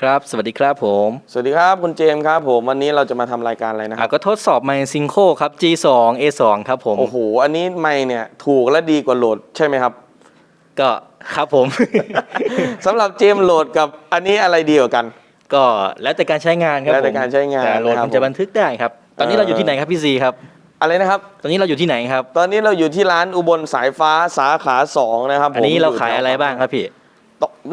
ครับ สวัสดีครับผม สวัสดีครับคุณเจมส์ครับผมวันนี้เราจะมาทำรายการอะไรนะคอะรับ ก็ทดสอบไมค์ซิงโคครับ G2 A2 ครับผม โอ้โห อันนี้ไม่เนี่ยถูกและดีกว่าโหลดใช่ไหมครับ ก็ครับผม สำหรับเจมส์โหลดกับอันนี้อะไรดีกว่ากัน ก็แล้วแต่การใช้งานครับแล้วแต่ผมการใช้งานแต่โหลดนะครับมันจะบันทึกได้ครับ ตอนนี้เอ่อ เราอยู่ที่ไหนครับพี่ซีครับ อะไรนะครับ ตอนนี้เราอยู่ที่ไหนครับ ตอนนี้เราอยู่ที่ร้านอุบลสายฟ้าสาขาสองนะครับอันนี้ผมเราขายอะไรบ้างครับพี่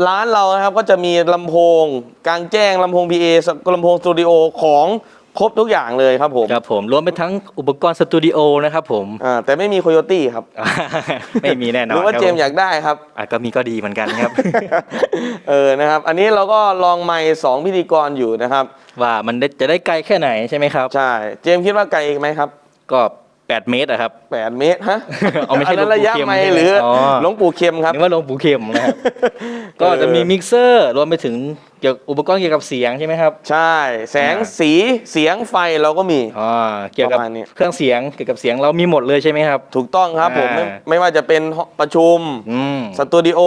ร้านเรานะครับก็จะมีลำโพงกลางแจ้งลำโพง PA ลำโพงสตูดิโอของครบทุกอย่างเลยครับผมครับผมรวมไปทั้งอุปกรณ์สตูดิโอนะครับผม อ่าแต่ไม่มีโคโยตี้ครับไม่มีแน่นอนหรือว่าคบเจมส์อยากได้ครับ อะก็มีก็ดีเหมือนกันครับ เออนะครับ อันนี้เราก็ลองไมค์สองพิธีกรอยู่นะครับ ว่ามันได้จะได้ไกลแค่ไหนใช่ไหมครับ ใช่ เจมส์คิดว่าไกลไหมครับ ก็ 8 เมตรอะครับ8เมตรฮะเอาไม่ใช่นนั้นระยะหลวงปู่เข็มไมค์ใช่ไหมหรือออ หลวงปู่เข็มครับ นึกว่าลงปูเข็มนะครับ ก็จะมีมิกเซอร์รวมไปถึง เกี่ยวอุปกรณ์เกี่ยวกับเสียงใช่ไหมครับ ใช่ แสงอ่าสีเสียงไฟเราก็มี อ่าเกี่ยวกับประมาณนี้ เครื่องเสียงเกี่ยวกับเสียงเรามีหมดเลยใช่ไหมครับ ถูกต้องครับผมไม่อ่า ไม่ว่าจะเป็นห้องประชุม อืมสตูดิโอ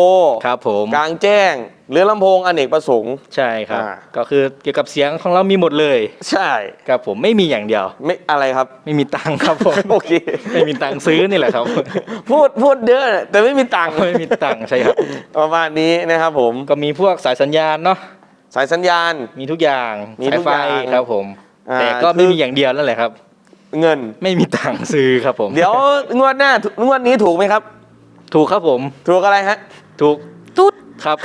ครับผมกลางแจ้ง หรือลำโพงอเนกประสงค์ ใช่ครับ อ่า ก็คือเกี่ยวกับเสียงของเรามีหมดเลยใช่ครับผมไม่มีอย่างเดียว ไม่อะไรครับ ไม่มีตังค์ครับผม โอเค ไม่มีตังค์ซื้อนี่แหละครับ พูดพูดเยอะแต่ไม่มีตังค์ไม่มีตังค์ใช่ครับ ประมาณนี้นะครับผม ก็มีพวกสายสัญญาณเนาะ สายสัญญาณ มีทุกอย่างมีสาทุยกไฟอย่างครับผม อ่าแต่ก็คืไม่อมีอย่างเดียวนั่นแหละครับ เงิน ไม่มีตังค์ซื้อครับผมเดี๋ยวงวดหน้างวดนี้ถูกไหมครับ ถูกครับผม ถูกอะไรฮะ ถูกตุ๊ดครับ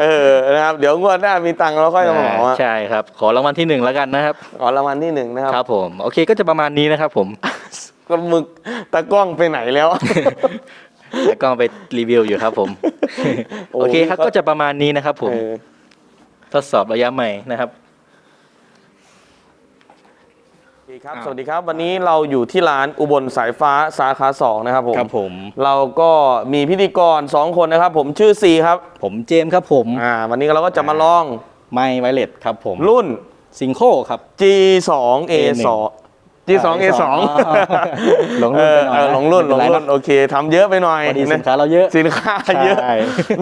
เออนะครับเดี๋ยวงวดหน้ามีตังค์เราค่อยมาเหมาอะใช่ครับ ขอรางวัลที่หนึ่งแล้วกันนะครับ ขอรางวัลที่หนึ่งนะครับครับผม โอเคก็จะประมาณนี้นะครับผม ก็มึกตากล้องไปไหนแล้ว แล้วก็ไปรีวิวอยู่ครับผมโอ้โอเคครับก็จะประมาณนี้นะครับ ผมเออทดสอบระยะใหม่นะครับโอเคครับอ่าสวัสดีครับ วันนี้เราอยู่ที่ร้านอุบลสายฟ้าสาขาสองนะครับผม ครับผม เราก็มีพิธีกรสองคนนะครับ ผมชื่อซีครับ ผมเจมส์ครับผม อ่า วันนี้เราก็จะมาลอง ไมค์ไวเลสครับผม รุ่นซิงโคครับ G2 A2 G2 A2 หลงรุ่นไปหน่อยเออหลงรุ่นหลงรุ่นไม่เป็ไรโอเคทำเยอะไปหน่อยพอดีสินะนค้าเราเยอะสินค้าเยอะใช่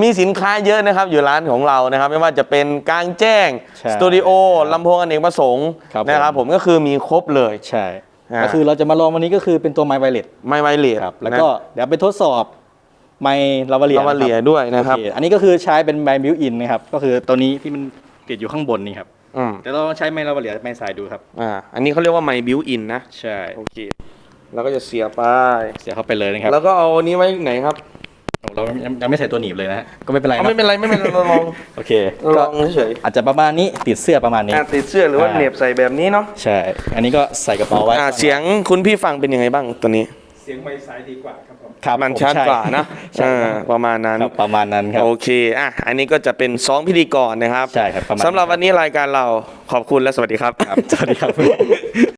มีสินค้าเยอะนะครับอยู่ร้านของเรานะครับ ไม่ว่าจะเป็นกลางแจ้งใช่สตูดิโอลำโพงอเนกประสงค์ครับผมนะครับผมก็คือมีครบเลยใช่อ่าก็คือเราจะมาลองวันนี้ก็คือเป็นตัวไมค์ไวเลสไม่ไวเลสครับแล้วก็เดี๋ยวไปทดสอบไมค์ลาวาเลียลาวาเลียด้วยนะครับโอเอันนี้ก็คือใช้เป็นไมค์บิวอินนะครับก็คือตัวนี้ที่มันติดอยู่ข้างบนนี่ครับ อืมเดี๋ยวเราลองใช้ไมค์ลาวาเลียไมค์สายดูครับ อ่า อันนี้เขาเรียกว่าไมบิวอินนะ ใช่ โอเค แล้วก็จะเสียบไป เสียเข้าไปเลยนะครับ แล้วก็เอาอันนี้ไว้ไหนครับ เรายังยังไม่ใส่ตัวหนีบเลยนะฮะก็ไม่เป็นไรเอานะไม่เป็นไรไม่เป็นไรเราลองโอเคเราลก็องเฉยอาจจะประมาณนี้ติดเสื้อประมาณๆนี้ อะติดเสื้อหรือว่าอ่า เหน็บใส่แบบนี้เนาะ ใช่ อันนี้ก็ใส่กระเป๋าไว้ อ่าเสียงคุณพี่ฟังเป็นยังไงบ้างตัวนี้ เสียงไมค์ซ้ายดีกว่าครับผมครับมันผชัดใกว่านะใช่อ่าประมาณนั้น ครับประมาณนั้นครับ โอเค อะ อันนี้ก็จะเป็นสองพิธีกรนะครับใช่ครับประมาณสำหรับวันนี้รายการเราขอบคุณและสวัสดีครับครับสวัสดีครับ